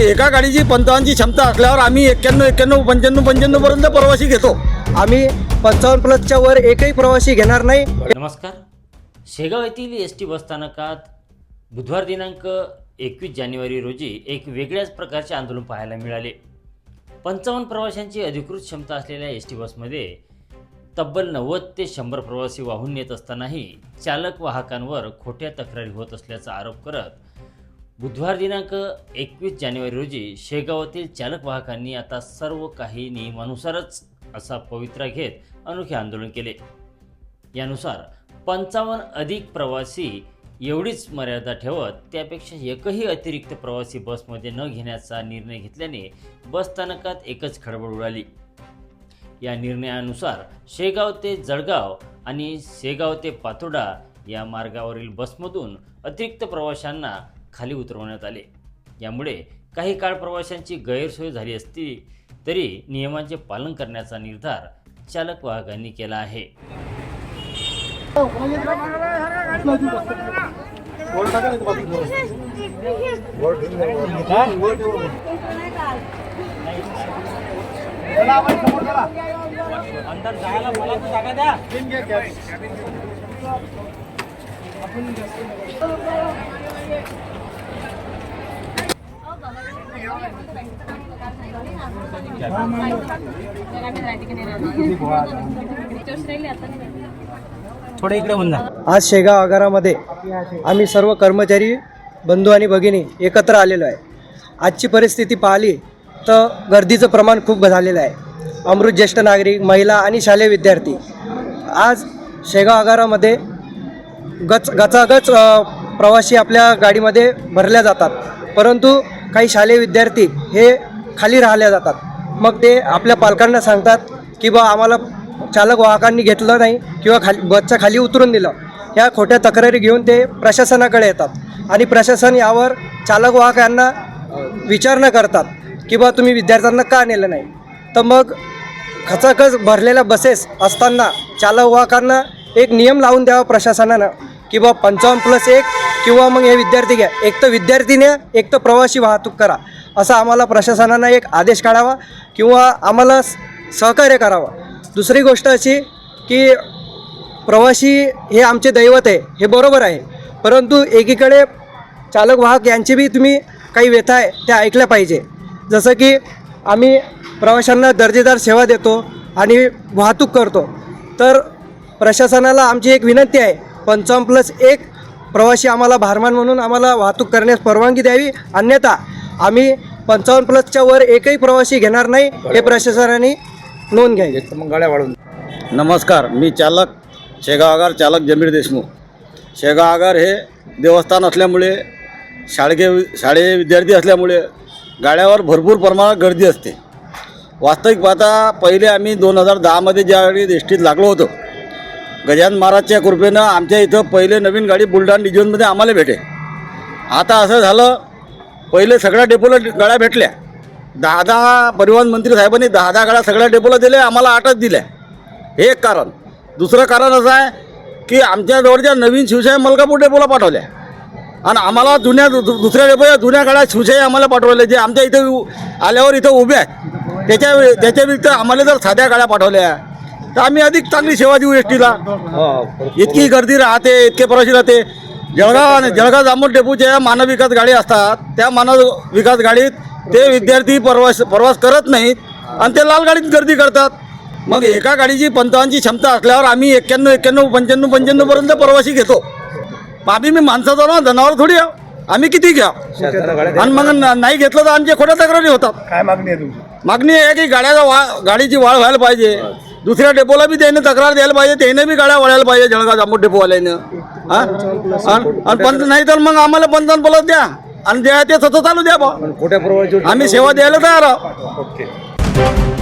एका गाडीची पंचावन्नची क्षमता असल्यावर आम्ही एक्क्याण्णव एक्क्याण्णव पंच्याण्णव पंच्याण्णव पर्यंत प्रवासी घेतो. आम्ही पंचावन्न प्लसच्या वर एकही प्रवासी घेणार नाही. नमस्कार. शेगाव येथील एस टी बसस्थानकात बुधवार दिनांक एकवीस जानेवारी रोजी एक वेगळ्याच प्रकारचे आंदोलन पाहायला मिळाले. पंचावन्न प्रवाशांची अधिकृत क्षमता असलेल्या एस टी बसमध्ये तब्बल नव्वद ते शंभर प्रवासी वाहून नेत असतानाही चालक वाहकांवर खोट्या तक्रारी होत असल्याचा आरोप करत बुधवार दिनांक एकवीस जानेवारी रोजी शेगावातील चालक वाहकांनी आता सर्व काही नियमानुसारच असा पवित्रा घेत अनोखे आंदोलन केले. यानुसार पंचावन्न अधिक प्रवासी एवढीच मर्यादा ठेवत त्यापेक्षा एकही अतिरिक्त प्रवासी बसमध्ये न घेण्याचा निर्णय घेतल्याने बसस्थानकात एकच खळबळ उडाली. या निर्णयानुसार शेगाव ते जळगाव आणि शेगाव ते पातोडा या मार्गावरील बसमधून अतिरिक्त प्रवाशांना खाली उतरवण्यात आले. यामुळे काही काळ प्रवाशांची गैरसोय झाली असती तरी नियमांचे पालन करण्याचा निर्धार चालक वाहकांनी केला आहे. थोडे इकडे होऊन आज शेगाव आगारामध्ये आम्ही सर्व कर्मचारी बंधू आणि भगिनी एकत्र आलेलो आहे. आजची परिस्थिती पाहिली तर गर्दीचं प्रमाण खूप झालेलं आहे. अमृत ज्येष्ठ नागरिक महिला आणि शालेय विद्यार्थी. आज शेगाव आगारामध्ये गच गचागच प्रवासी आपल्या गाडीमध्ये भरल्या जातात. परंतु काही शालेय विद्यार्थी हे खाली राहिल्या जातात. मग ते आपल्या पालकांना सांगतात की बा आम्हाला चालक वाहकांनी घेतलं नाही किंवा खाली बसच्या खाली उतरून दिलं. ह्या खोट्या तक्रारी घेऊन ते प्रशासनाकडे येतात. आणि प्रशासन यावर चालक वाहकांना विचार करतात की बा तुम्ही विद्यार्थ्यांना का नेलं नाही? तर मग खचाखच भरलेल्या बसेस असताना चालक वाहकांना एक नियम लावून द्यावा प्रशासनानं. की बा पंचावन्न प्लस एक किंवा मग हे विद्यार्थी घ्या. एक तर विद्यार्थी न्या एक तर प्रवासी वाहतूक करा. असा आम्हाला प्रशासनानं एक आदेश काढावा किंवा आम्हाला सहकार्य करावं. दुसरी गोष्ट अशी की प्रवासी हे आमचे दैवत आहे हे बरोबर आहे. परंतु एकीकडे चालक वाहक यांची बी तुम्ही काही व्यथा आहे त्या ऐकल्या पाहिजे. जसं की आम्ही प्रवाशांना दर्जेदार सेवा देतो आणि वाहतूक करतो. तर प्रशासनाला आमची एक विनंती आहे पंचावन्न प्लस एक प्रवासी आम्हाला भारमान म्हणून आम्हाला वाहतूक करण्यास परवानगी द्यावी. अन्यथा आम्ही पंचावन्न प्लसच्या वर एकही प्रवासी घेणार नाही. हे प्रशासनाने नोंद घ्यावी. मग गाड्या वाढून नमस्कार मी चालक शेगाव आगार चालक जमीर देशमुख. शेगाव आगार हे देवस्थान असल्यामुळे शाळगे शाळे विद्यार्थी असल्यामुळे गाड्यावर भरपूर प्रमाणात गर्दी असते. वास्तविक पाहता पहिले आम्ही दोन हजार दहामध्ये ज्यावेळी एस टीत लागलो होतो गजानन महाराजच्या कृपेनं आमच्या इथं पहिले नवीन गाडी बुलढाणा डिव्हिजनमध्ये आम्हाला भेटे आता असं झालं पहिले सगळ्या डेपोला गाड्या भेटल्या. दहा दहा परिवहन मंत्री साहेबांनी दहा दहा गाड्या सगळ्या डेपोला दिल्या आम्हाला आठच दिल्या. हे एक कारण. दुसरं कारण असं आहे की आमच्याजवळच्या नवीन शिवशाही मलकापूर डेपोला पाठवल्या. आणि आम्हाला जुन्या दु- दुसऱ्या डेपोच्या जुन्या गाड्या शिवशाही आम्हाला पाठवल्या जे आमच्या इथं आल्यावर इथं उभे आहेत. त्याच्या त्याच्या व्यतिरिक्त आम्हाला जर साध्या गाड्या पाठवल्या तर आम्ही अधिक चांगली सेवा देऊ एस टीला इतकी गर्दी राहते इतके प्रवासी राहते. जळगाव आणि जळगाव जामोद डेपोच्या मानव विकास गाडी असतात त्या मानव विकास गाडीत ते विद्यार्थी प्रवास प्रवास करत नाहीत आणि ते लाल गाडीत गर्दी करतात. मग एका गाडीची पंचावन्नची क्षमता असल्यावर आम्ही एक्क्याण्णव एक्क्याण्णव पंच्याण्णव पंच्याण्णव पर्यंत प्रवासी घेतो. आम्ही मी माणसाचा ना जनावर थोडी. आम्ही किती घ्या? आणि मग नाही घेतलं तर आमच्या खोट्या तक्रारी होतात. काय मागणी आहे तुमची? मागणी आहे की गाड्याचा वा गाडीची वाढ व्हायला पाहिजे. दुसऱ्या डेपोला बी त्याने तक्रार द्यायला पाहिजे त्याने बी गाड्या वळायला पाहिजे जळगाव जामोद डेपोवाल्यानं. हा? आणि पंच नाही तर मग आम्हाला पंचावन्न बोलत द्या. आणि द्या ते सतत चालू द्या बा आम्ही सेवा द्यायला तयार आहोत.